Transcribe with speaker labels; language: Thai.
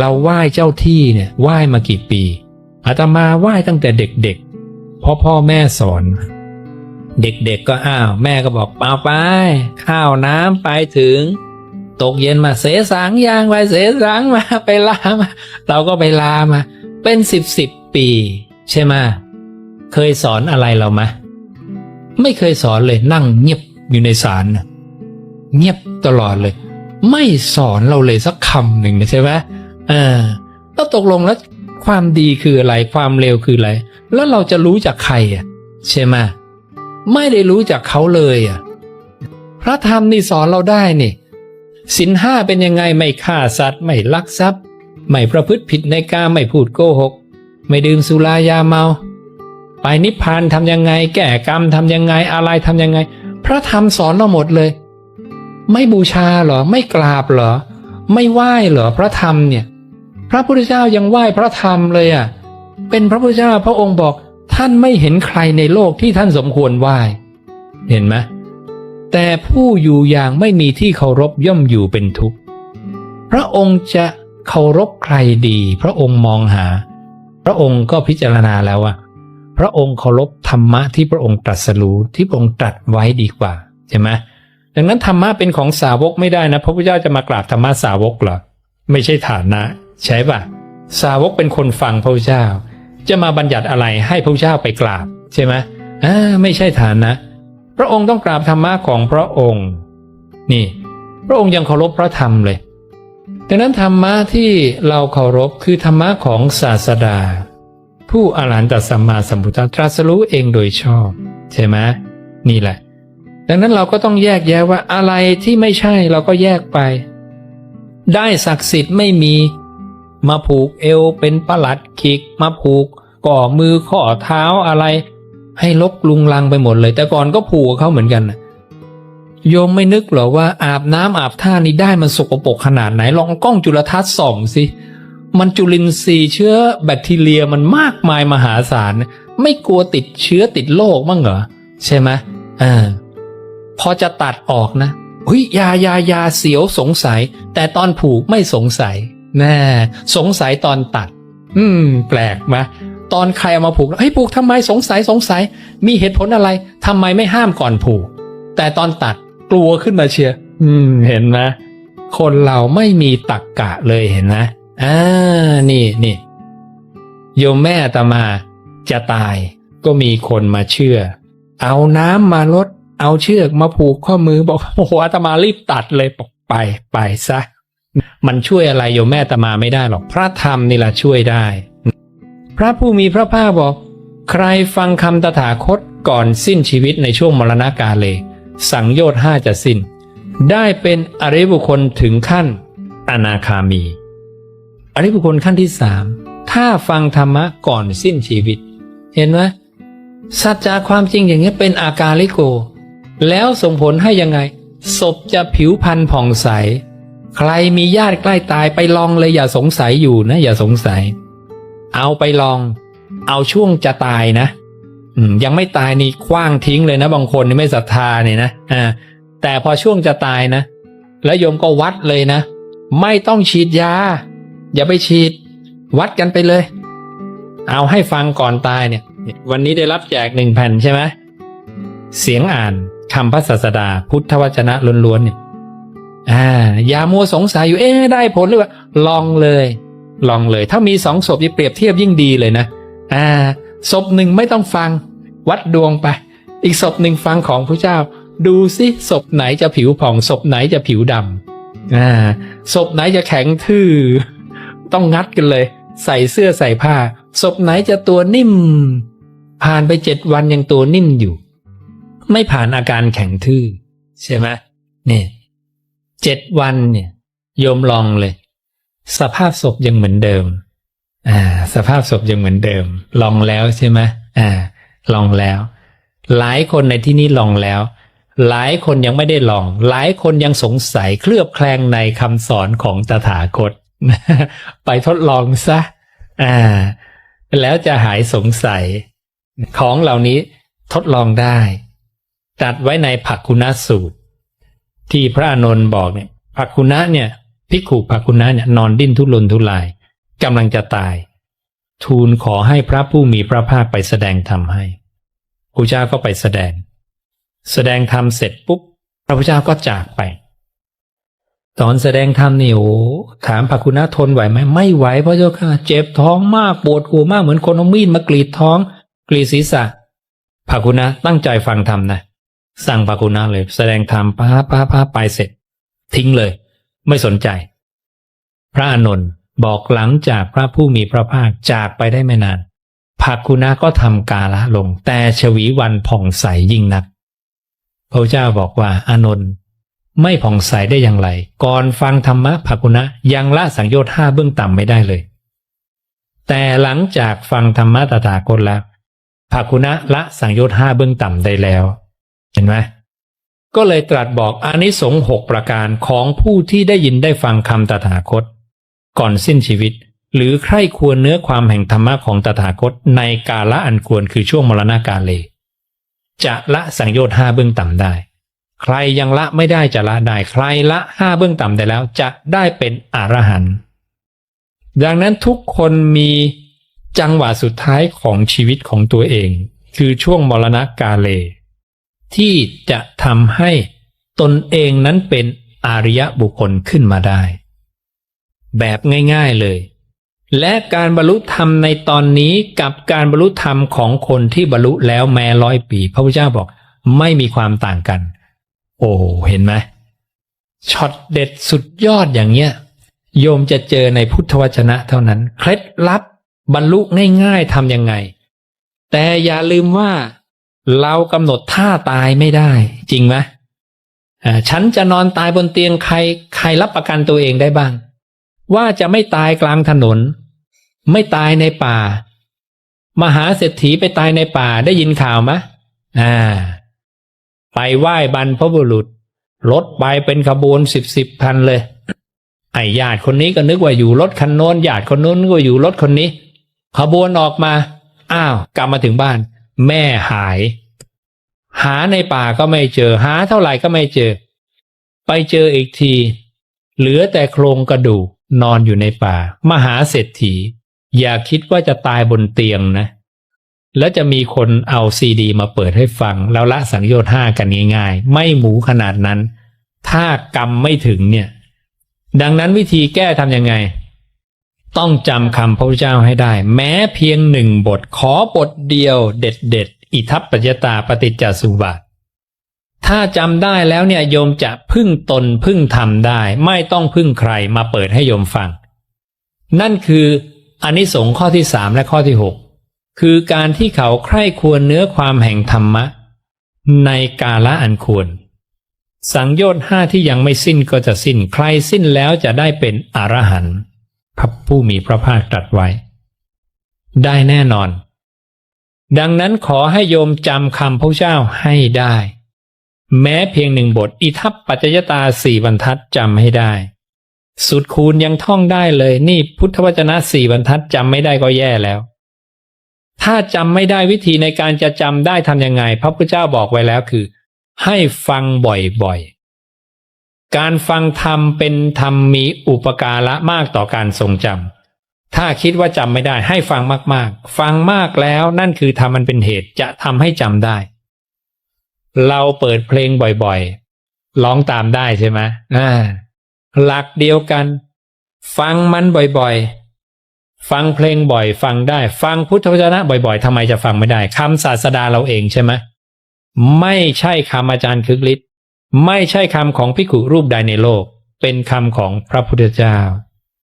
Speaker 1: เราไหว้เจ้าที่เนี่ยไหว้มากี่ปีอาตมาไหว้ตั้งแต่เด็กๆ เพราะพ่อแม่สอน เด็กๆก็อ้าว แม่ก็บอกเปล่าไป ข้าวน้ำไปถึง ตกเย็นมาเสสางยางไปเสสางมาไปลามา เราก็ไปลามา เป็นสิบสิบปี ใช่ไหมเคยสอนอะไรเราไหมไม่เคยสอนเลยนั่งเงียบอยู่ในศาลเงียบตลอดเลย ไม่สอนเราเลยสักคำหนึ่งนะใช่ไหม ออแล้วตกลงแล้วความดีคืออะไรความเลวคืออะไร แล้วเราจะรู้จากใครอะใช่ไหมไม่ได้รู้จากเขาเลยอะพระธรรมนี่สอนเราได้นี่สินห้าเป็นยังไงไม่ฆ่าสัตว์ไม่ลักทรัพย์ ไม่ประพฤติผิดในการไม่พูดโกหก ไม่ดื่มสุรายาเมา ไปนิพพานทำยังไง แก้กรรมทำยังไงอะไรทำยังไง พระธรรมสอนเราหมดเลย ไม่บูชาเหรอ ไม่กราบเหรอ ไม่ไหว้เหรอพระธรรมเนี่ย พระพุทธเจ้ายังไหว้พระธรรมเลยอะ เป็นพระพุทธเจ้าพระองค์บอกท่านไม่เห็นใครในโลกที่ท่านสมควรไหว้ เห็นไหมแต่ผู้อยู่อย่างไม่มีที่เคารพย่อมอยู่เป็นทุกข์พระองค์จะเคารพใครดี พระองค์มองหา พระองค์ก็พิจารณาแล้วว่าพระองค์เคารพธรรมะที่พระองค์ตรัสรู้ที่พระองค์ตรัสไว้ดีกว่าใช่ไหมดังนั้นธรรมะเป็นของสาวกไม่ได้นะ พระพุทธเจ้าจะมากราบธรรมะสาวกเหรอไม่ใช่ฐานะ ใช่ปะสาวกเป็นคนฟังพระเจ้า จะมาบัญญัติอะไรให้พระเจ้าไปกราบ ใช่ไหมอ่าไม่ใช่ฐานะ พระองค์ต้องกราบธรรมะของพระองค์ นี่ พระองค์ยังเคารพพระธรรมเลยดังนั้นธรรมะที่เราเคารพคือธรรมะของศาสดา ผู้อรหันตสัมมาสัมพุทธตรัสรู้เองโดยชอบ ใช่ไหมนี่แหละ ดังนั้นเราก็ต้องแยกแยะว่าอะไรที่ไม่ใช่เราก็แยกไป ได้ศักดิ์สิทธิ์ไม่มี มาผูกเอวเป็นประหลัดขิก มาผูกก่อมือข้อเท้าอะไร ให้ลกลุงลังไปหมดเลย แต่ก่อนก็ผูกเขาเหมือนกันนะโยมไม่นึกหรอว่าอาบน้ำอาบท่านี้ได้มันสกปรกขนาดไหน ลองกล้องจุลทรรศน์ส่องสิ มันจุลินทรีย์เชื้อแบคทีเรียมันมากมายมหาศาล ไม่กลัวติดเชื้อติดโรคมั้งเหรอ ใช่ไหมอ่าพอจะตัดออกนะเฮ้ยยายายาเสียวสงสัย แต่ตอนผูกไม่สงสัย แน่สงสัยตอนตัด อืม แปลกไหมตอนใครเอามาผูกเฮ้ยผูกทำไมสงสัยสงสัย มีเหตุผลอะไรทำไมไม่ห้ามก่อนผูก แต่ตอนตัดกลัวขึ้นมาเชียร์อืม เห็นไหมคนเราไม่มีตักกะเลยเห็นไหมอ่านี่นี่โยมแม่อาตมาจะตาย ก็มีคนมาเชื่อ เอาน้ำมาลด เอาเชือกมาผูกข้อมือบอกโอ้โหอาตมารีบตัดเลยบอกไปไปซะ มันช่วยอะไรโยมแม่อาตมาไม่ได้หรอก พระธรรมนี่แหละช่วยได้ พระผู้มีพระภาคบอก ใครฟังคำตถาคตก่อนสิ้นชีวิตในช่วงมรณกาเลย สังโยชน์ห้าจะสิ้น ได้เป็นอริบุคคลถึงขั้นอนาคามี อริบุคคลขั้นที่สามถ้าฟังธรรมะก่อนสิ้นชีวิต เห็นไหมสัจจาความจริงอย่างนี้เป็นอาการลิโก แล้วส่งผลให้ยังไงศพจะผิวพรรณผ่องใส ใครมีญาติใกล้ตายไปลองเลยอย่าสงสัยอยู่นะ อย่าสงสัย เอาไปลอง เอาช่วงจะตายนะยังไม่ตายนี่คว้างทิ้งเลยนะ บางคนนี่ไม่ศรัทธาเนี่ยนะอ่าแต่พอช่วงจะตายนะ แล้วโยมก็วัดเลยนะ ไม่ต้องฉีดยา อย่าไปฉีด วัดกันไปเลย เอาให้ฟังก่อนตายเนี่ย วันนี้ได้รับแจกหนึ่งแผ่นใช่ไหมเสียงอ่านคำพระศาสดาพุทธวจนะล้วนๆเนี่ย อ่าอย่ามัวสงสัยอยู่เอ๊ได้ผลหรือเปล่าลองเลย ลองเลย ถ้ามีสองศพจะเปรียบเทียบยิ่งดีเลยนะอ่าศพหนึ่งไม่ต้องฟังวัดดวงไป อีกศพหนึ่งฟังของพระเจ้า ดูสิศพไหนจะผิวผ่องศพไหนจะผิวดำอ่าศพไหนจะแข็งทื่อต้องงัดกันเลย ใส่เสื้อใส่ผ้าศพไหนจะตัวนิ่ม ผ่านไปเจ็ดวันยังตัวนิ่มอยู่ ไม่ผ่านอาการแข็งทื่อใช่ไหมเนี่ย เจ็ดวันเนี่ยโยมลองเลย สภาพศพยังเหมือนเดิม อ่า สภาพศพยังเหมือนเดิม ลองแล้วใช่ไหมอ่า ลองแล้ว หลายคนในที่นี้ลองแล้ว หลายคนยังไม่ได้ลอง หลายคนยังสงสัยเคลือบแคลงในคำสอนของตถาคต ไปทดลองซะ อ่า แล้วจะหายสงสัย ของเหล่านี้ทดลองได้ตัดไว้ในผักคุณสูตร ที่พระอนนท์บอกเนี่ยผักคุณะเนี่ยภิกขุภาคุนะเนี่ยนอนดิ้นทุรนทุรายกำลังจะตาย ทูลขอให้พระผู้มีพระภาคไปแสดงธรรมให้พระเจ้าก็ไปแสดง แสดงธรรมเสร็จปุ๊บพระพุทธเจ้าก็จากไป ตอนแสดงธรรมนี่โอ้ถามภาคุนะทนไหวไหมไม่ไหวพระเจ้าค่ะเจ็บท้องมากปวดหัวมากเหมือนคนเอามีดมากรีดท้อง กรีดศีรษะภาคุนะตั้งใจฟังธรรมนะ สั่งภาคุนะเลย แสดงธรรมป้าป้าป้าไปเสร็จ ทิ้งเลย ไม่สนใจ พระอานนท์บอกหลังจากพระผู้มีพระภาคจากไปได้ไม่นานภาคุนะก็ทำกาละลง แต่ชวีวันผ่องใสยิ่งนัก พระเจ้าบอกว่าอานนท์ไม่ผ่องใสได้อย่างไร ก่อนฟังธรรมะภาคุนะยังละสังโยชน์ห้าเบื้องต่ำไม่ได้เลย แต่หลังจากฟังธรรมะตถาคตแล้วภาคุนะละสังโยชน์ห้าเบื้องต่ำได้แล้ว เห็นไหมก็เลยตรัสบอกอานิสงส์หกประการของผู้ที่ได้ยินได้ฟังคำตถาคต ก่อนสิ้นชีวิต หรือใคร่ควรเนื้อความแห่งธรรมะของตถาคตในกาละอันควรคือช่วงมรณกาเลจะละสังโยชน์ห้าเบื้องต่ำได้ ใครยังละไม่ได้จะละได้ใครละห้าเบื้องต่ำได้แล้วจะได้เป็นอรหันต์ดังนั้นทุกคนมีจังหวะสุดท้ายของชีวิตของตัวเอง คือช่วงมรณกาเล ที่จะทำให้ตนเองนั้นเป็นอริยบุคคลขึ้นมาได้ แบบง่ายๆเลย และการบรรลุธรรมในตอนนี้กับการบรรลุธรรมของคนที่บรรลุแล้วแม้ร้อยปี พระพุทธเจ้าบอกไม่มีความต่างกัน โอ้เห็นไหมช็อตเด็ดสุดยอดอย่างเงี้ยโยมจะเจอในพุทธวจนะเท่านั้น เคล็ดลับบรรลุง่ายๆทำยังไง แต่อย่าลืมว่า เรากำหนดท่าตายไม่ได้ จริงไหมฉันจะนอนตายบนเตียงใคร ใครรับประกันตัวเองได้บ้าง ว่าจะไม่ตายกลางถนน ไม่ตายในป่า มหาเศรษฐีไปตายในป่าได้ยินข่าวมอ่า ไปไหว้บรรพบุรุษรถไปเป็นขบวนสิบสิบพันเลย ไอ้ญาติคนนี้ก็นึกว่าอยู่รถคันโน้นญาติคนโน้นก็อยู่รถคนนี้ ขบวนออกมา อ้าว กลับมาถึงบ้าน แม่หาย หาในป่าก็ไม่เจอ หาเท่าไหร่ก็ไม่เจอ ไปเจออีกที เหลือแต่โครงกระดูกนอนอยู่ในป่า มหาเศรษฐี อย่าคิดว่าจะตายบนเตียงนะ แล้วจะมีคนเอาซีดี มาเปิดให้ฟัง แล้วละสังโยชน์ห้ากันง่ายๆ ไม่หมูขนาดนั้น ถ้ากรรมไม่ถึงเนี่ย ดังนั้นวิธีแก้ทำยังไง ต้องจำคำพระพุทธเจ้าให้ได้ แม้เพียงหนึ่งบทขอบทเดียวเด็ดเด็ดอิทัปปัจจตาปฏิจจสุบาทถ้าจำได้แล้วเนี่ยโยมจะพึ่งตนพึ่งทำได้ ไม่ต้องพึ่งใครมาเปิดให้โยมฟัง นั่นคืออานิสงส์ข้อที่สามและข้อที่หกคือการที่เขาใคร่ควรเนื้อความแห่งธรรมะ ในกาละอันควร สังโยชน์ห้าที่ยังไม่สิ้นก็จะสิ้นใครสิ้นแล้วจะได้เป็นอรหันต์ พระผู้มีพระภาคตรัสไว้ ได้แน่นอน ดังนั้นขอให้โยมจำคำพระเจ้าให้ได้ แม้เพียงหนึ่งบท อิทัปปัจจยตาสี่บรรทัดจำให้ได้ สุดคูณยังท่องได้เลย นี่พุทธวจนะสี่บรรทัดจำไม่ได้ก็แย่แล้ว ถ้าจำไม่ได้วิธีในการจะจำได้ทำยังไง พระพุทธเจ้าบอกไว้แล้วคือ ให้ฟังบ่อยๆ การฟังธรรมเป็นธรรมมีอุปการะมากต่อการทรงจำ ถ้าคิดว่าจำไม่ได้ให้ฟังมากๆ ฟังมากแล้วนั่นคือธรรมมันเป็นเหตุจะทำให้จำได้ เราเปิดเพลงบ่อยๆ ร้องตามได้ใช่ไหมอ่า หลักเดียวกัน ฟังมันบ่อยๆ ฟังเพลงบ่อย ฟังได้ ฟังพุทธวจนะบ่อยๆทำไมจะฟังไม่ได้คำศาสดาเราเองใช่ไหมไม่ใช่คำอาจารย์คึกฤทธิ ไม่ใช่คำของพิกุรูปใดในโลก เป็นคำของพระพุทธเจ้า